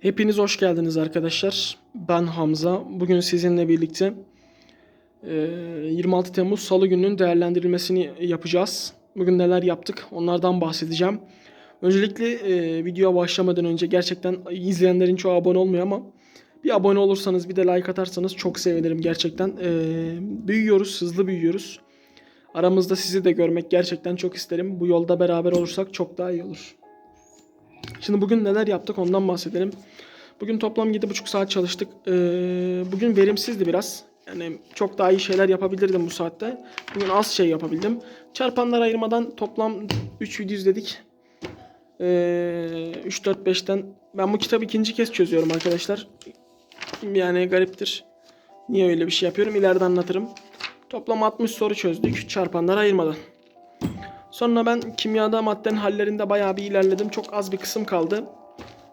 Hepiniz hoş geldiniz arkadaşlar. Ben Hamza. Bugün sizinle birlikte e, 26 Temmuz Salı gününün değerlendirilmesini yapacağız. Bugün neler yaptık onlardan bahsedeceğim. Öncelikle e, videoya başlamadan önce gerçekten izleyenlerin çoğu abone olmuyor ama bir abone olursanız bir de like atarsanız çok sevinirim gerçekten. E, büyüyoruz, hızlı büyüyoruz. Aramızda sizi de görmek gerçekten çok isterim. Bu yolda beraber olursak çok daha iyi olur. Şimdi bugün neler yaptık ondan bahsedelim. Bugün toplam 7,5 saat çalıştık. Ee, bugün verimsizdi biraz. Yani çok daha iyi şeyler yapabilirdim bu saatte. Bugün az şey yapabildim. Çarpanlar ayırmadan toplam 3 video izledik. Ee, 3, 4, 5'ten. Ben bu kitabı ikinci kez çözüyorum arkadaşlar. Yani gariptir. Niye öyle bir şey yapıyorum? İleride anlatırım. Toplam 60 soru çözdük. Çarpanlar ayırmadan. Sonra ben kimyada maddenin hallerinde bayağı bir ilerledim. Çok az bir kısım kaldı.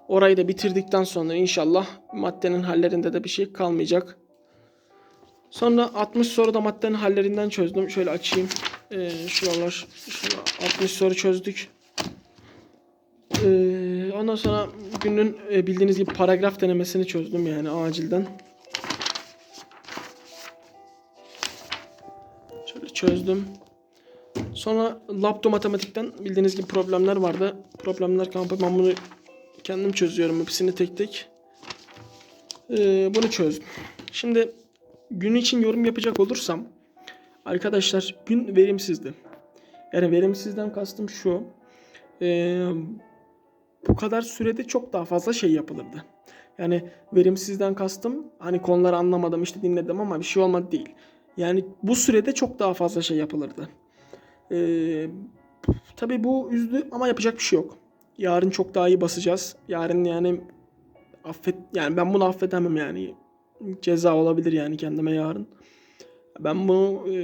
Orayı da bitirdikten sonra inşallah maddenin hallerinde de bir şey kalmayacak. Sonra 60 soru da maddenin hallerinden çözdüm. Şöyle açayım. Ee, şuralar. Şurada 60 soru çözdük. Ee, ondan sonra günün e, bildiğiniz gibi paragraf denemesini çözdüm yani acilden. Şöyle çözdüm. Sonra Labdo matematikten bildiğiniz gibi problemler vardı. Problemler kampı ben bunu kendim çözüyorum hepsini tek tek. Ee, bunu çözdüm. Şimdi gün için yorum yapacak olursam arkadaşlar gün verimsizdi. Yani verimsizden kastım şu. Ee, bu kadar sürede çok daha fazla şey yapılırdı. Yani verimsizden kastım hani konuları anlamadım işte dinledim ama bir şey olmadı değil. Yani bu sürede çok daha fazla şey yapılırdı. Ee, tabii bu üzdü ama yapacak bir şey yok. Yarın çok daha iyi basacağız. Yarın yani affet yani ben bunu affedemem yani. Ceza olabilir yani kendime yarın. Ben bunu e,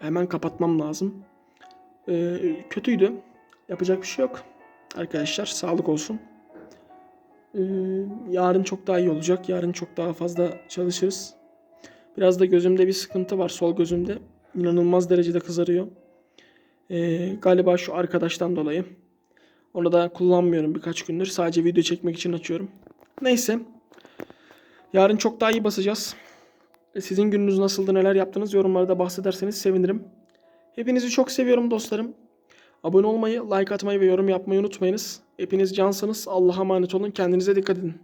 hemen kapatmam lazım. E, kötüydü. Yapacak bir şey yok. Arkadaşlar sağlık olsun. E, yarın çok daha iyi olacak. Yarın çok daha fazla çalışırız. Biraz da gözümde bir sıkıntı var. Sol gözümde. İnanılmaz derecede kızarıyor. Ee, galiba şu arkadaştan dolayı. Onu da kullanmıyorum birkaç gündür. Sadece video çekmek için açıyorum. Neyse. Yarın çok daha iyi basacağız. E, Sizin gününüz nasıldı, neler yaptınız yorumlarda bahsederseniz sevinirim. Hepinizi çok seviyorum dostlarım. Abone olmayı, like atmayı ve yorum yapmayı unutmayınız. Hepiniz cansınız. Allah'a emanet olun. Kendinize dikkat edin.